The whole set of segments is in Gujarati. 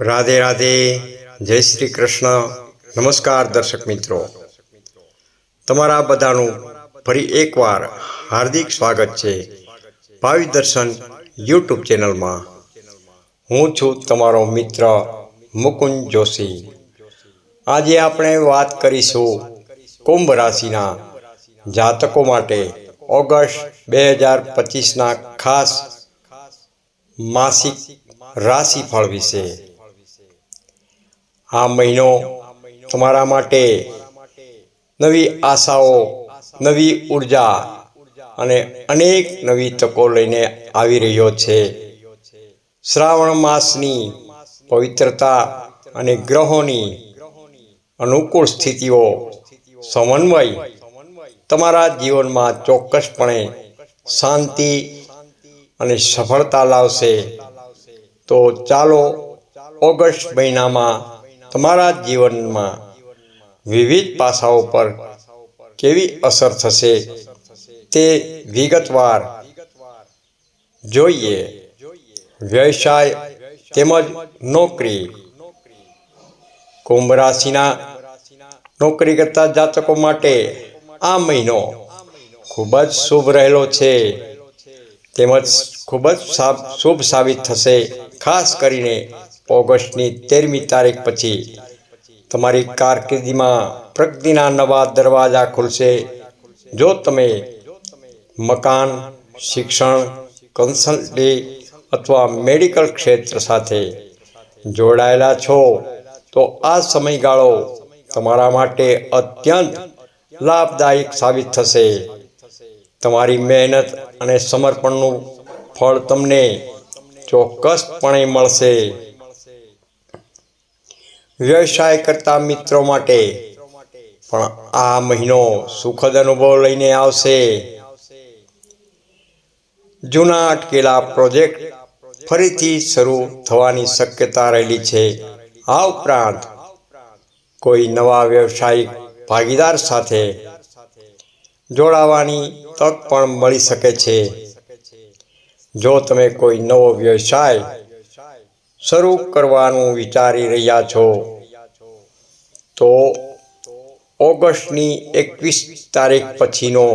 રાધે રાધે, જય શ્રી કૃષ્ણ. નમસ્કાર દર્શક મિત્રો. તમારા બધાનું ફરી એકવાર હાર્દિક સ્વાગત છે ભાવિ દર્શન યુટ્યુબ ચેનલમાં. હું છું તમારો મિત્ર મુકુંદ જોશી. આજે આપણે વાત કરીશું કુંભ રાશિના જાતકો માટે ઓગસ્ટ બે હજાર પચીસના ખાસ માસિક રાશિફળ વિશે. આ મહિનો તમારા માટે નવી આશાઓ, નવી ઊર્જા અને અનેક નવી તકો લઈને આવી રહ્યો છે. શ્રાવણ માસની પવિત્રતા અને ગ્રહોની અનુકૂળ સ્થિતિઓ સમન્વય તમારા જીવનમાં ચોક્કસપણે શાંતિ અને સફળતા લાવશે. તો ચાલો ઓગસ્ટ મહિનામાં તમારા જીવનમાં વિવિધ પાસાઓ પર કેવી અસર થશે તે વિગતવાર જોઈએ. વ્યવસાય તેમજ નોકરી. કુંભ રાશિના નોકરી કરતા જાતકો માટે આ મહિનો ખૂબ જ શુભ રહેલો છે. તેમજ ખૂબ જ શુભ સાબિત થશે, ખાસ કરીને ઓગસ્ટની તેરમી તારીખ પછી તમારી કારકિર્દીમાં પ્રગતિના નવા દરવાજા ખુલશે. જો તમે મકાન, શિક્ષણ કન્સલ્ટી અથવા મેડિકલ ક્ષેત્ર સાથે જોડાયેલા છો, તો આ સમયગાળો તમારા માટે અત્યંત લાભદાયક સાબિત થશે. તમારી મહેનત અને સમર્પણનું ફળ તમને ચોક્કસપણે મળશે. વ્યવસાય કરતા મિત્રો માટે. પણ આ મહિનો સુખદ અનુભવ લઈને આવશે. જૂના અટકેલા પ્રોજેક્ટ ફરીથી શરૂ થવાની શક્યતા રહેલી છે. આ ઉપરાંત કોઈ નવા વ્યવસાયિક ભાગીદાર સાથે જોડાવાની તક પણ મળી શકે છે. જો તમે કોઈ નવો વ્યવસાય શરૂ કરવાનું વિચારી રહ્યા છો. તો ઓગસ્ટની એકવીસ તારીખ પછીનો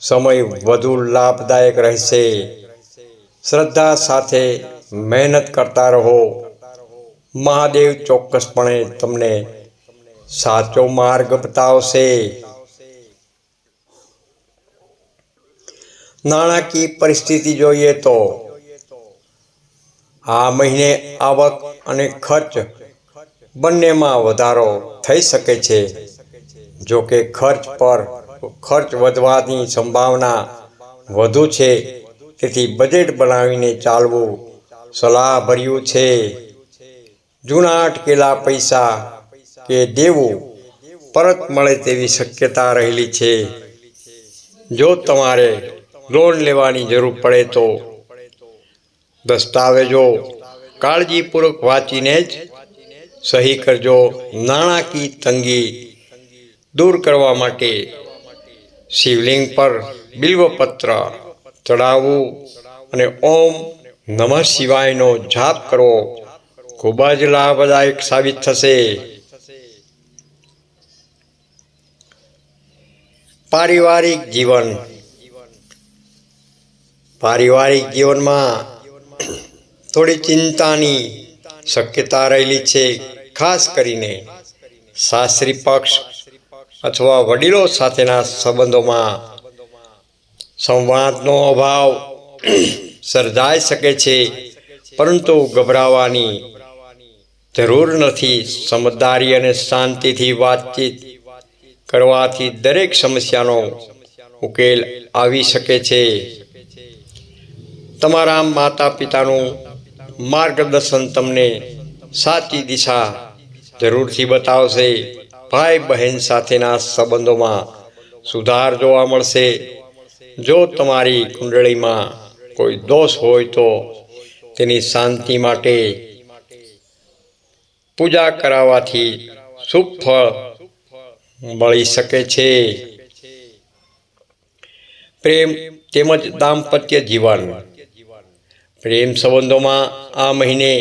સમય વધુ લાભદાયક રહેશે. શ્રદ્ધા સાથે મહેનત કરતા રહો. મહાદેવ ચોક્કસપણે તમને સાચો માર્ગ બતાવશે. નાણાકીય પરિસ્થિતિ જોઈએ તો આ મહિને આવક અને ખર્ચ બંનેમાં વધારો થઈ શકે છે. જો કે ખર્ચ પર ખર્ચ વધવાની સંભાવના વધુ છે, તેથી બજેટ બનાવીને ચાલવું સલાહભર્યું છે. જૂના અટકેલા પૈસા કે દેવું પરત મળે તેવી શક્યતા રહેલી છે. જો તમારે લોન લેવાની જરૂર પડે તો દસ્તાવેજો કાળજીપૂર્વક વાંચીને જ સહી કરજો. નાણાકીય તંગી દૂર કરવા માટે શિવલિંગ પર બિલ્વપત્ર ચડાવવું અને ઓમ નમઃ શિવાયનો જાપ કરવો ખૂબ જ લાભદાયક સાબિત થશે. પારિવારિક જીવન. પારિવારિક જીવનમાં થોડી ચિંતાની શક્યતા રહેલી છે, ખાસ કરીને સાસરી પક્ષ અથવા વડીલો સાથેના સંબંધોમાં. સંવાદનો અભાવ સર્જાઈ શકે છે, પરંતુ ગભરાવાની જરૂર નથી. સમજદારી અને શાંતિથી વાતચીત કરવાથી દરેક સમસ્યાનો ઉકેલ આવી શકે છે. તમારા માતા પિતાનું માર્ગદર્શન તમને સાચી દિશા જરૂરથી બતાવશે. ભાઈ બહેન સાથેના સંબંધોમાં સુધાર જોવા મળશે. જો તમારી કુંડળીમાં કોઈ દોષ હોય તો તેની શાંતિ માટે પૂજા કરાવવાથી શુભ ફળ મળી શકે છે. પ્રેમ તેમજ દાંપત્ય જીવન પ્રેમ સંબંધોમાં આ મહિને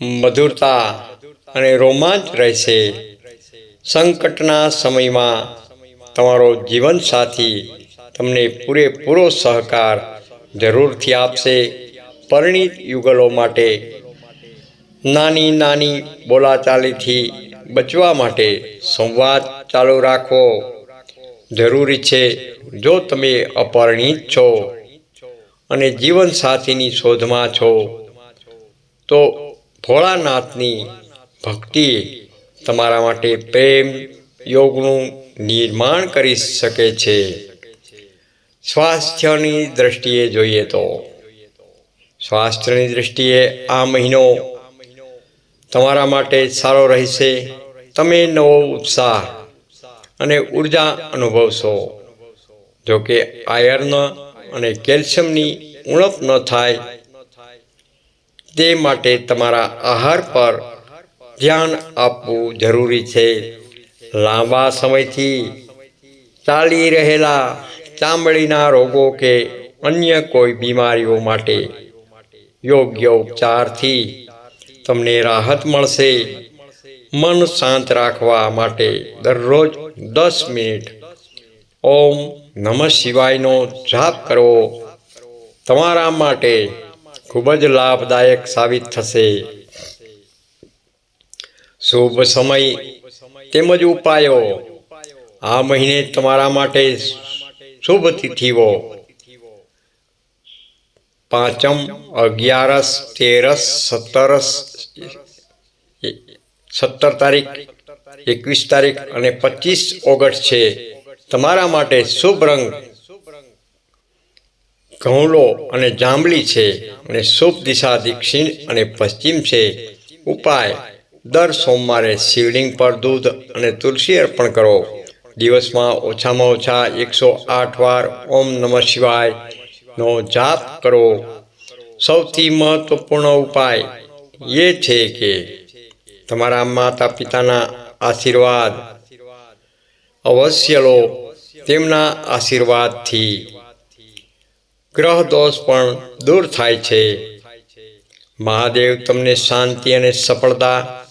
મધુરતા અને રોમાંચ રહેશે. સંકટના સમયમાં તમારો જીવનસાથી તમને પૂરેપૂરો સહકાર જરૂરથી આપશે. પરિણીત યુગલો માટે નાની નાની બોલાચાલીથી બચવા માટે સંવાદ ચાલુ રાખવો જરૂરી છે, જો તમે અપરિણિત છો અને જીવનસાથીની શોધમાં છો, તો ભોળાનાથની ભક્તિ તમારા માટે પ્રેમ યોગનું નિર્માણ કરી શકે છે. સ્વાસ્થ્યની દ્રષ્ટિએ જોઈએ તો, સ્વાસ્થ્યની દ્રષ્ટિએ આ મહિનો તમારા માટે સારો રહેશે. તમે નવો ઉત્સાહ અને ઊર્જા અનુભવશો. જોકે આયર્ન અને કેલ્શિયમની ઉણપ ન થાય, તે માટે તમારા આહાર પર ધ્યાન આપવું જરૂરી છે. લાંબા સમયથી ચાલી રહેલા ચામડીના રોગો કે અન્ય કોઈ બીમારીઓ માટે યોગ્ય ઉપચારથી તમને રાહત મળશે. મન શાંત રાખવા માટે દરરોજ દસ મિનિટ ઓમ નમઃ શિવાયનો જાપ કરો. તમારા માટે ખૂબ જ લાભદાયક સાબિત થશે. શુભ સમય તેમજ ઉપાયો. આ મહિને તમારા માટે શુભ તિથિઓ. પાંચમ અગિયારસ તેરસ સત્તરસ સત્તર તારીખ, એકવીસ તારીખ અને પચીસ ઓગસ્ટ છે. તમારા માટે શુભ રંગ ઘઉંલો અને જાંબલી છે અને શુભ દિશા દક્ષિણ અને પશ્ચિમ છે. ઉપાય, દર સોમવારે શિવલિંગ પર દૂધ અને તુલસી અર્પણ કરો. દિવસમાં ઓછામાં ઓછા એકસો આઠ વાર ઓમ નમઃ શિવાય નો જાપ કરો. સૌથી મહત્વપૂર્ણ ઉપાય એ છે કે તમારા માતા પિતાના આશીર્વાદ અવશ્ય લો તેમના આશીર્વાદથી. ગ્રહ દોષ પણ દૂર થાય છે. મહાદેવ તમને શાંતિ અને સફળતા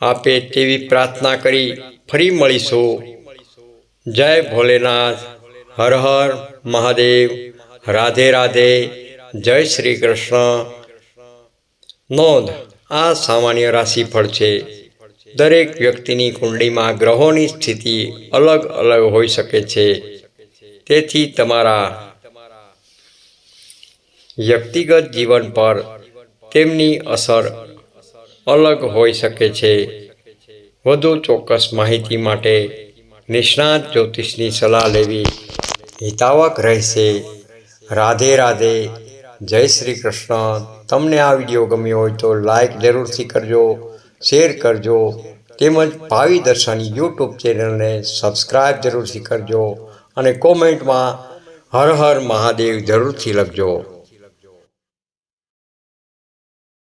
આપે તેવી પ્રાર્થના કરી ફરી મળીશું. જય ભોલેનાથ. હર હર મહાદેવ. રાધે રાધે. જય શ્રી કૃષ્ણ. નોંધ, આ સામાન્ય રાશિફળ છે. દરેક વ્યક્તિની કુંડળીમાં ગ્રહોની સ્થિતિ અલગ અલગ હોઈ શકે છે. તેથી તમારા વ્યક્તિગત જીવન પર તેમની અસર અલગ હોઈ શકે છે. વધુ ચોક્કસ માહિતી માટે નિષ્ણાત જ્યોતિષની સલાહ લેવી હિતાવક રહેશે. રાધે રાધે. જય શ્રી કૃષ્ણ. તમને આ વીડિયો ગમ્યો હોય તો લાઈક જરૂરથી કરજો. શેર કરજો તેમજ ભાવિ દર્શન યુટ્યુબ ચેનલને સબસ્ક્રાઈબ જરૂરથી કરજો અને કોમેન્ટમાં હર હર મહાદેવ જરૂરથી લખજો.